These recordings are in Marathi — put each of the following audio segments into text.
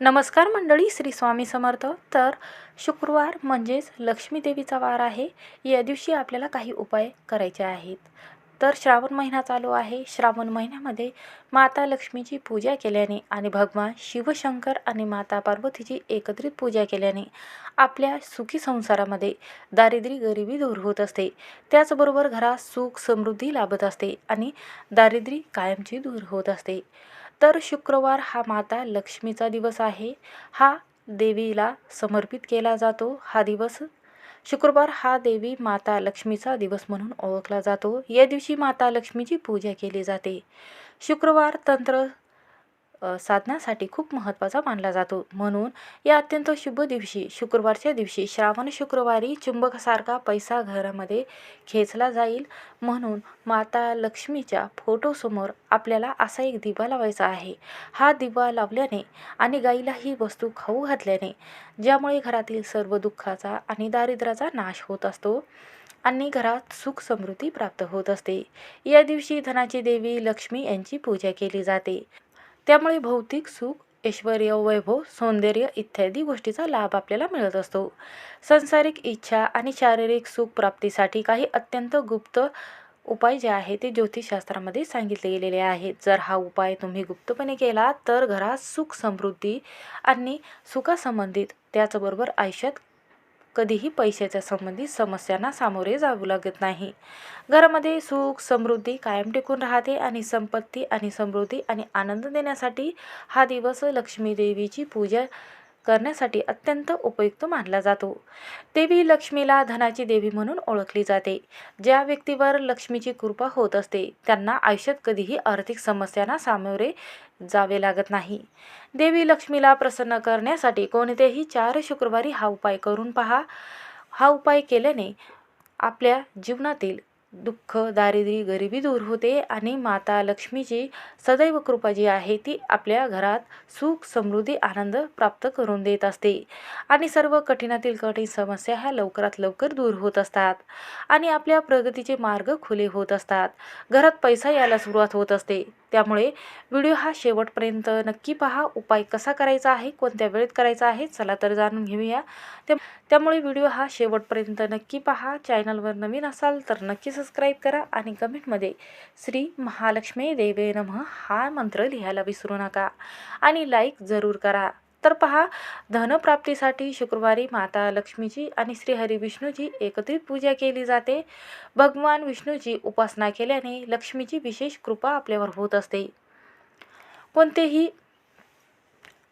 नमस्कार मंडळी श्री स्वामी समर्थ. तर शुक्रवार म्हणजेच लक्ष्मीदेवीचा वार आहे. या दिवशी आपल्याला काही उपाय करायचे आहेत. तर श्रावण महिना चालू आहे. श्रावण महिन्यामध्ये माता लक्ष्मीची पूजा केल्याने आणि भगवान शिवशंकर आणि माता पार्वतीची एकत्रित पूजा केल्याने आपल्या सुखी संसारामध्ये दारिद्र्य गरिबी दूर होत असते. त्याचबरोबर घरात सुख समृद्धी लाभत असते आणि दारिद्र्य कायमची दूर होत असते. तर शुक्रवार हा माता लक्ष्मीचा दिवस आहे. हा देवीला समर्पित केला जातो. हा दिवस शुक्रवार हा देवी माता लक्ष्मीचा दिवस म्हणून ओळखला जातो. या दिवशी माता लक्ष्मीची पूजा केली जाते. शुक्रवार तंत्र साधण्यासाठी खूप महत्त्वाचा मानला जातो. म्हणून या अत्यंत शुभ दिवशी शुक्रवारच्या दिवशी श्रावण शुक्रवारी चुंबकासारखा पैसा घरामध्ये खेचला जाईल. म्हणून माता लक्ष्मीच्या फोटोसमोर आपल्याला असा एक दिवा लावायचा आहे. हा दिवा लावल्याने आणि गाईला ही वस्तू खाऊ घातल्याने ज्यामुळे घरातील सर्व दुःखाचा आणि दारिद्र्याचा नाश होत असतो आणि घरात सुख समृद्धी प्राप्त होत असते. या दिवशी धनाची देवी लक्ष्मी यांची पूजा केली जाते. त्यामुळे भौतिक सुख ऐश्वर वैभव सौंदर्य इत्यादी गोष्टीचा लाभ आपल्याला मिळत असतो. संसारिक इच्छा आणि शारीरिक सुख प्राप्तीसाठी काही अत्यंत गुप्त उपाय जे आहे ते ज्योतिषशास्त्रामध्ये सांगितले गेलेले आहेत. जर हा उपाय तुम्ही गुप्तपणे केला तर घरात सुख समृद्धी आणि सुखासंबंधित त्याचबरोबर आयुष्यात कधीही पैशाच्या संबंधित समस्यांना सामोरे जावं लागत नाही. घरामध्ये सुख समृद्धी कायम टिकून राहते आणि संपत्ती आणि समृद्धी आणि आनंद देण्यासाठी हा दिवस लक्ष्मी देवीची पूजा करण्यासाठी अत्यंत उपयुक्त मानला जातो. देवी लक्ष्मीला धनाची देवी म्हणून ओळखली जाते. ज्या व्यक्तीवर लक्ष्मीची कृपा होत असते त्यांना आयुष्यात कधीही आर्थिक समस्यांना सामोरे जावे लागत नाही. देवी लक्ष्मीला प्रसन्न करण्यासाठी कोणतेही चार शुक्रवारी हा उपाय करून पहा. हा उपाय केल्याने आपल्या जीवनातील दुःख दारिद्र्य गरिबी दूर होते आणि माता लक्ष्मीची सदैव कृपा जी आहे ती आपल्या घरात सुख समृद्धी आनंद प्राप्त करून देत असते. आणि सर्व कठीणातील कठीण समस्या ह्या लवकरात लवकर दूर होत असतात. आणि आपल्या प्रगतीचे मार्ग खुले होत असतात. घरात पैसा यायला सुरुवात होत असते. त्यामुळे व्हिडिओ हा शेवटपर्यंत नक्की पहा. उपाय कसा करायचा आहे? कोणत्या वेळेत करायचा आहे? चला तर जाणून घेऊया. त्या त्यामुळे व्हिडिओ हा शेवटपर्यंत नक्की पहा. चॅनलवर नवीन असाल तर नक्की सबस्क्राईब करा आणि कमेंटमध्ये श्री महालक्ष्मी देवे नमः हा मंत्र लिहायला विसरू नका. आणि लाईक जरूर करा. तर पहा धनप्राप्तीसाठी शुक्रवारी माता लक्ष्मीची आणि श्रीहरी विष्णूची एकत्रित पूजा केली जाते. भगवान विष्णूची उपासना केल्याने लक्ष्मीची विशेष कृपा आपल्यावर होत असते. कोणतेही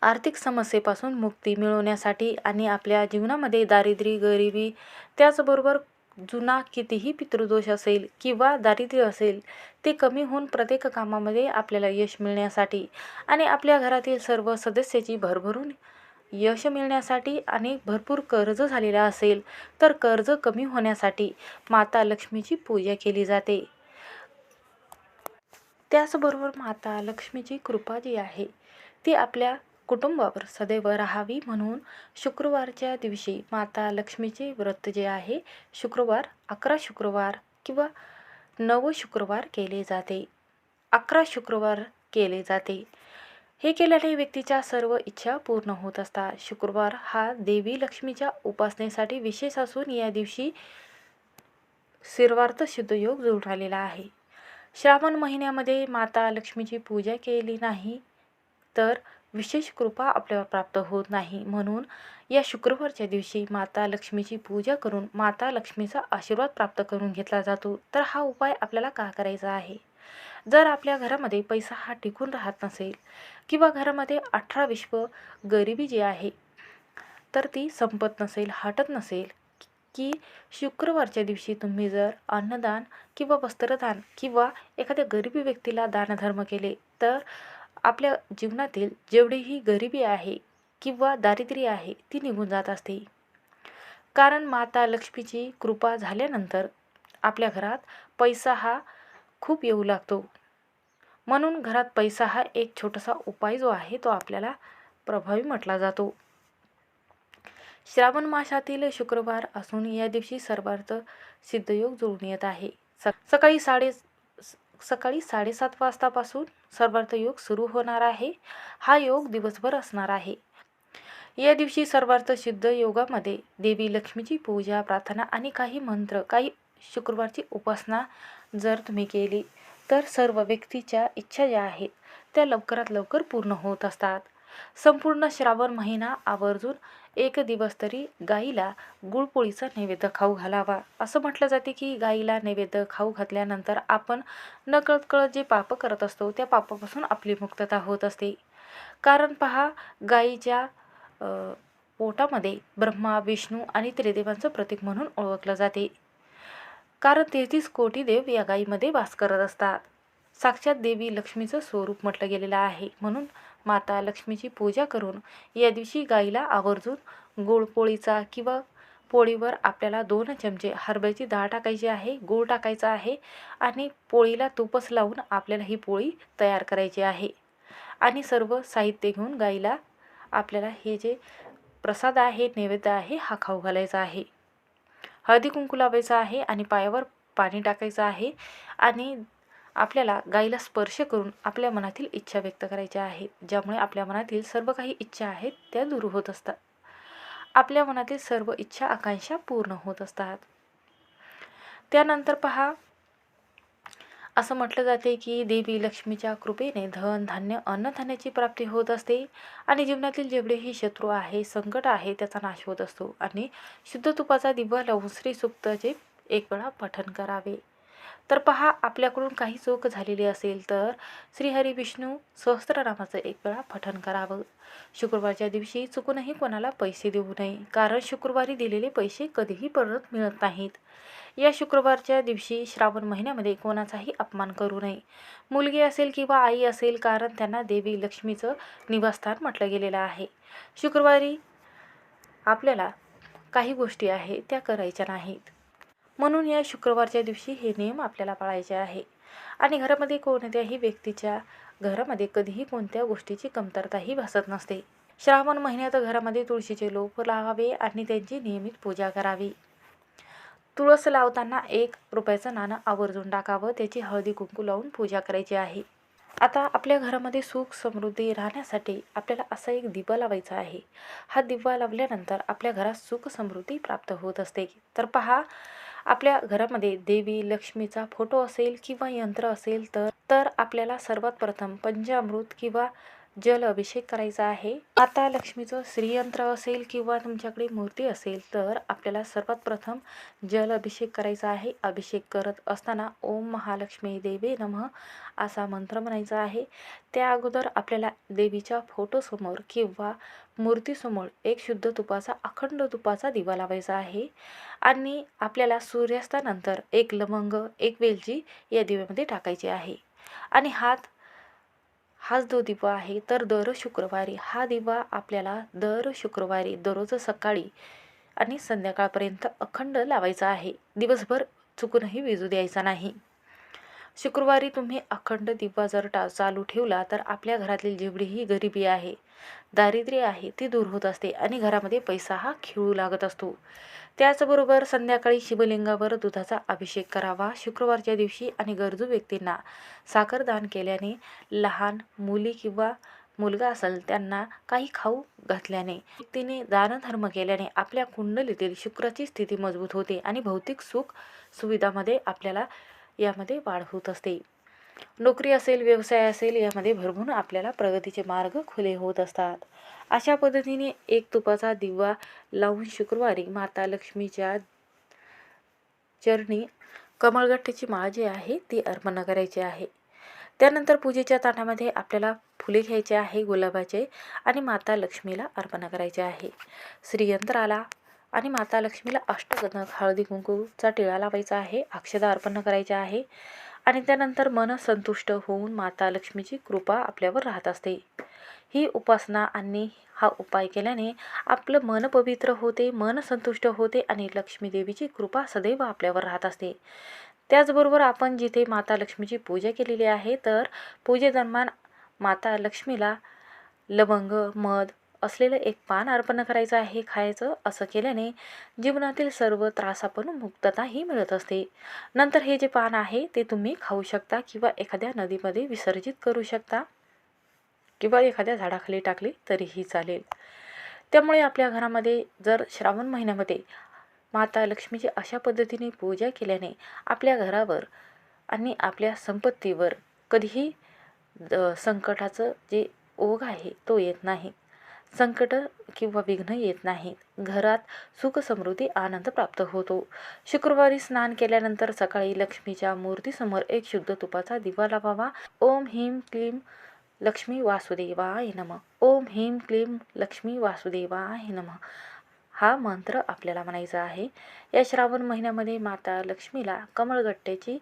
आर्थिक समस्येपासून मुक्ती मिळवण्यासाठी आणि आपल्या जीवनामध्ये दारिद्र्य गरिबी त्याचबरोबर जुना कितीही पितृदोष असेल किंवा दारिद्र्य असेल ते कमी होऊन प्रत्येक कामामध्ये आपल्याला यश मिळण्यासाठी आणि आपल्या घरातील सर्व सदस्याची भरभरून यश मिळण्यासाठी आणि भरपूर कर्ज झालेला असेल तर कर्ज कमी होण्यासाठी माता लक्ष्मीची पूजा केली जाते. त्याचबरोबर माता लक्ष्मीची कृपा जी आहे ती आपल्या कुटुंबावर सदैव राहावी म्हणून शुक्रवारच्या दिवशी माता लक्ष्मीचे व्रत जे आहे शुक्रवार अकरा शुक्रवार किंवा नव शुक्रवार केले जाते. अकरा शुक्रवार केले जाते. हे केल्याने व्यक्तीच्या सर्व इच्छा पूर्ण होत असतात. शुक्रवार हा देवी लक्ष्मीच्या उपासनेसाठी विशेष असून या दिवशी शिरवार्थ शुद्धयोग जुळून आलेला आहे. श्रावण महिन्यामध्ये माता लक्ष्मीची पूजा केली नाही तर विशेष कृपा आपल्यावर प्राप्त होत नाही. म्हणून या शुक्रवारच्या दिवशी माता लक्ष्मीची पूजा करून माता लक्ष्मीचा आशीर्वाद प्राप्त करून घेतला जातो. तर हा उपाय आपल्याला का करायचा आहे? जर आपल्या घरामध्ये पैसा हा टिकून राहत नसेल किंवा घरामध्ये अठरा विश्व गरिबी जी आहे तर ती संपत नसेल हटत नसेल की शुक्रवारच्या दिवशी तुम्ही जर अन्नदान किंवा वस्त्रदान किंवा एखाद्या गरिबी व्यक्तीला दानधर्म केले तर आपल्या जीवनातील जेवढीही गरिबी आहे किंवा दारिद्र्य आहे ती निघून जात असते. कारण माता लक्ष्मीची कृपा झाल्यानंतर आपल्या घरात पैसा हा खूप येऊ लागतो. म्हणून घरात पैसा हा एक छोटासा उपाय जो आहे तो आपल्याला प्रभावी म्हटला जातो. श्रावण मासातील शुक्रवार असून या दिवशी सर्वार्थ सिद्धयोग जुळून येत आहे. स सकाळी साडे सकाळी साडेसात वाजतापासून सर्वार्थ योग सुरू होणार आहे. हा योग दिवसभर असणार आहे. या दिवशी सर्वार्थ सिद्ध योगामध्ये देवी लक्ष्मीची पूजा प्रार्थना आणि काही मंत्र काही शुक्रवारची उपासना जर तुम्ही केली तर सर्व व्यक्तीच्या इच्छा ज्या आहेत त्या लवकरात लवकर पूर्ण होत असतात. संपूर्ण श्रावण महिना आवर्जून एक दिवस तरी गाईला गुळपोळीचा नैवेद्य खाऊ घालावा. असं म्हटलं जाते की गाईला नैवेद्य खाऊ घातल्यानंतर आपण नकळत कळत जे पाप करत असतो त्या पापापासून आपली मुक्तता होत असते. कारण पहा गाईच्या पोटामध्ये ब्रह्मा विष्णू आणि त्रिदेवांचं प्रतीक म्हणून ओळखलं जाते. कारण तेहतीस कोटी देव या गाईमध्ये वास करत असतात. साक्षात देवी लक्ष्मीचं स्वरूप म्हटलं गेलेलं आहे. म्हणून माता लक्ष्मीची पूजा करून या दिवशी गाईला आवर्जून गोडपोळीचा किंवा पोळीवर आपल्याला दोन चमचे हरभऱ्याची डाळ टाकायची आहे गूळ टाकायचा आहे आणि पोळीला तुपच लावून आपल्याला ही पोळी तयार करायची आहे. आणि सर्व साहित्य घेऊन गाईला आपल्याला हे जे प्रसाद आहे नैवेद्य आहे हा खाऊ घालायचा आहे. हळदी कुंकू लावायचं आहे आणि पायावर पाणी टाकायचं आहे आणि आपल्याला गाईला स्पर्श करून आपल्या मनातील इच्छा व्यक्त करायच्या आहेत ज्यामुळे आपल्या मनातील सर्व काही इच्छा आहेत त्या दूर होत असतात. आपल्या मनातील सर्व इच्छा आकांक्षा पूर्ण होत असतात. त्यानंतर पहा असं म्हटलं जाते की देवी लक्ष्मीच्या कृपेने धन धान्य अन्नधान्याची प्राप्ती होत असते आणि जीवनातील जेवढेही शत्रू आहे संकट आहे त्याचा नाश होत असतो आणि शुद्ध तुपाचा दिवा लावून श्री सुप्तचे एक वेळा पठन करावे. तर पहा आपल्याकडून काही चूक झालेली असेल तर श्रीहरी विष्णू सहस्त्रनामाचं एक वेळा पठण करावं. शुक्रवारच्या दिवशी चुकूनही कोणाला पैसे देऊ नये कारण शुक्रवारी दिलेले पैसे कधीही परत मिळत नाहीत. या शुक्रवारच्या दिवशी श्रावण महिन्यामध्ये कोणाचाही अपमान करू नये. मुलगी असेल किंवा आई असेल कारण त्यांना देवी लक्ष्मीचं निवासस्थान म्हटलं गेलेलं आहे. शुक्रवारी आपल्याला काही गोष्टी आहे त्या करायच्या नाहीत. म्हणून या शुक्रवारच्या दिवशी हे नियम आपल्याला पाळायचे आहे. आणि घरामध्ये कोणत्याही व्यक्तीच्या घरामध्ये कधीही कोणत्या गोष्टीची कमतरताही भासत नसते. श्रावण महिन्यात घरामध्ये तुळशीचे लोप लावावे आणि त्यांची नियमित पूजा करावी. तुळस लावताना एक रुपयाचं नाणं आवर्जून टाकावं त्याची हळदी कुंकू लावून पूजा करायची आहे. आता आपल्या घरामध्ये सुख समृद्धी राहण्यासाठी आपल्याला असा एक दिवा लावायचा आहे. हा दिवा लावल्यानंतर आपल्या घरात सुख समृद्धी प्राप्त होत असते. तर पहा आपल्या घरामध्ये देवी लक्ष्मीचा फोटो असेल किंवा यंत्र असेल तर तर आपल्याला सर्वात प्रथम पंचामृत किंवा जल अभिषेक करायचा आहे. आता लक्ष्मीचं श्रीयंत्र असेल किंवा तुमच्याकडे मूर्ती असेल तर आपल्याला सर्वात प्रथम जल अभिषेक करायचा आहे. अभिषेक करत असताना ओम महालक्ष्मी देवे नमः असा मंत्र म्हणायचा आहे. त्या अगोदर आपल्याला देवीच्या फोटोसमोर किंवा मूर्तीसमोर एक शुद्ध तुपाचा अखंड तुपाचा दिवा लावायचा आहे. आणि आपल्याला सूर्यास्तानंतर एक लवंग एक वेलची या दिव्यामध्ये टाकायची आहे. आणि हात हाच जो दिवा आहे तर दर शुक्रवारी हा दिवा आपल्याला दर शुक्रवारी दररोज सकाळी आणि संध्याकाळपर्यंत अखंड लावायचा आहे. दिवसभर चुकूनही विजू द्यायचा नाही. शुक्रवारी तुम्ही अखंड दिवा जर टा चालू ठेवला तर आपल्या घरातील जेवढीही गरिबी आहे दारिद्र्य आहे ती दूर होत असते आणि घरामध्ये पैसा हा खिळू लागत असतो. त्याचबरोबर संध्याकाळी शिवलिंगावर दुधाचा अभिषेक करावा शुक्रवारच्या दिवशी आणि गरजू व्यक्तींना साखरदान केल्याने लहान मुली किंवा मुलगा असेल त्यांना काही खाऊ घातल्याने व्यक्तीने दानधर्म केल्याने आपल्या कुंडलीतील शुक्राची स्थिती मजबूत होते आणि भौतिक सुख सुविधामध्ये आपल्याला यामध्ये वाढ होत असते. नोकरी असेल व्यवसाय असेल यामध्ये भरभरून आपल्याला प्रगतीचे मार्ग खुले होत असतात. अशा पद्धतीने एक तुपाचा दिवा लावून शुक्रवारी माता लक्ष्मीच्या चरणी कमळगट्ट्याची माळ जी आहे ती अर्पण करायची आहे. त्यानंतर पूजेच्या ताटामध्ये आपल्याला फुले घ्यायचे आहे गुलाबाचे आणि माता लक्ष्मीला अर्पण करायचे आहे. श्रीयंत्राला आणि माता लक्ष्मीला अष्टगंधक हळदी कुंकूचा टिळा लावायचा आहे अक्षदा अर्पण करायचे आहे. आणि त्यानंतर मन संतुष्ट होऊन माता लक्ष्मीची कृपा आपल्यावर राहत असते. ही उपासना आणि हा उपाय केल्याने आपलं मन पवित्र होते मन संतुष्ट होते आणि लक्ष्मीदेवीची कृपा सदैव आपल्यावर राहत असते. त्याचबरोबर आपण जिथे माता लक्ष्मीची पूजा केलेली आहे तर पूजेदरम्यान माता लक्ष्मीला लवंग मध असलेलं एक पान अर्पण करायचं आहे खायचं असं केल्याने जीवनातील सर्व त्रासापासून मुक्तताही मिळत असते. नंतर हे जे पान आहे ते तुम्ही खाऊ शकता किंवा एखाद्या नदीमध्ये विसर्जित करू शकता किंवा एखाद्या झाडाखाली टाकली तरीही चालेल. त्यामुळे आपल्या घरामध्ये जर श्रावण महिन्यामध्ये माता लक्ष्मीची अशा पद्धतीने पूजा केल्याने आपल्या घरावर आणि आपल्या संपत्तीवर कधीही द- संकटाचं जे ओघ आहे तो येत नाही. संकट किंवा विघ्न येत नाहीत. घरात सुख समृद्धी आनंद प्राप्त होतो. शुक्रवारी स्नान केल्यानंतर सकाळी लक्ष्मीच्या मूर्तीसमोर एक शुद्ध तुपाचा दिवा लावावा. ओम ह्रीम क्लीम लक्ष्मी वासुदेवाय नम. ओम ह्रीम क्लीम लक्ष्मी वासुदेवाय नम. हा मंत्र आपल्याला म्हणायचा आहे. या श्रावण महिन्यामध्ये माता लक्ष्मीला कमळगट्ट्याची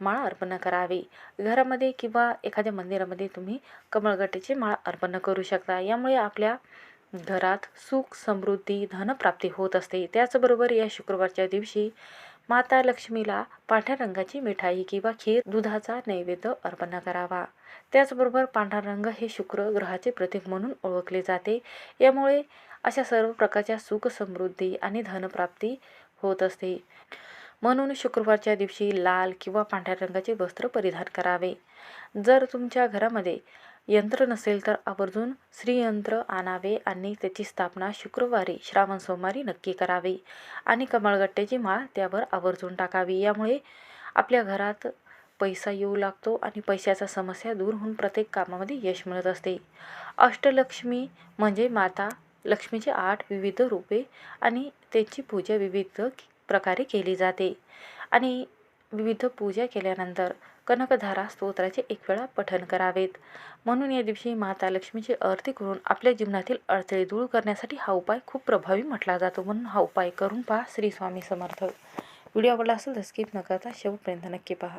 माळ अर्पण करावी. घरामध्ये किंवा एखाद्या मंदिरामध्ये तुम्ही कमळगट्ट्याची माळ अर्पण करू शकता. यामुळे आपल्या घरात सुख समृद्धी धनप्राप्ती होत असते. त्याचबरोबर या शुक्रवारच्या दिवशी माता लक्ष्मीला पांढऱ्या रंगाची मिठाई किंवा खीर दुधाचा नैवेद्य अर्पण करावा. त्याचबरोबर पांढरा रंग हे शुक्र ग्रहाचे प्रतीक म्हणून ओळखले जाते. यामुळे अशा सर्व प्रकारच्या सुख समृद्धी आणि धनप्राप्ती होत असते. म्हणून शुक्रवारच्या दिवशी लाल किंवा पांढऱ्या रंगाचे वस्त्र परिधान करावे. जर तुमच्या घरामध्ये यंत्र नसेल तर आवर्जून श्रीयंत्र आणावे आणि त्याची स्थापना शुक्रवारी श्रावण सोमवारी नक्की करावी आणि कमळगट्ट्याची माळ त्यावर आवर्जून टाकावी. यामुळे आपल्या घरात पैसा येऊ लागतो आणि पैशाचा समस्या दूर होऊन प्रत्येक कामामध्ये यश मिळत असते. अष्टलक्ष्मी म्हणजे माता लक्ष्मीचे आठ विविध रूपे आणि त्यांची पूजा विविध प्रकारे केली जाते. आणि विविध पूजा केल्यानंतर कनकधारा स्तोत्राचे एक वेळा पठण करावेत. म्हणून या दिवशी माता लक्ष्मीची आरती करून आपल्या जीवनातील अडथळे दूर करण्यासाठी हा उपाय खूप प्रभावी म्हटला जातो. म्हणून हा उपाय करून पहा श्री स्वामी समर्थ. व्हिडिओ आवडला असेल तर स्किप न करता शेवटपर्यंत नक्की पहा.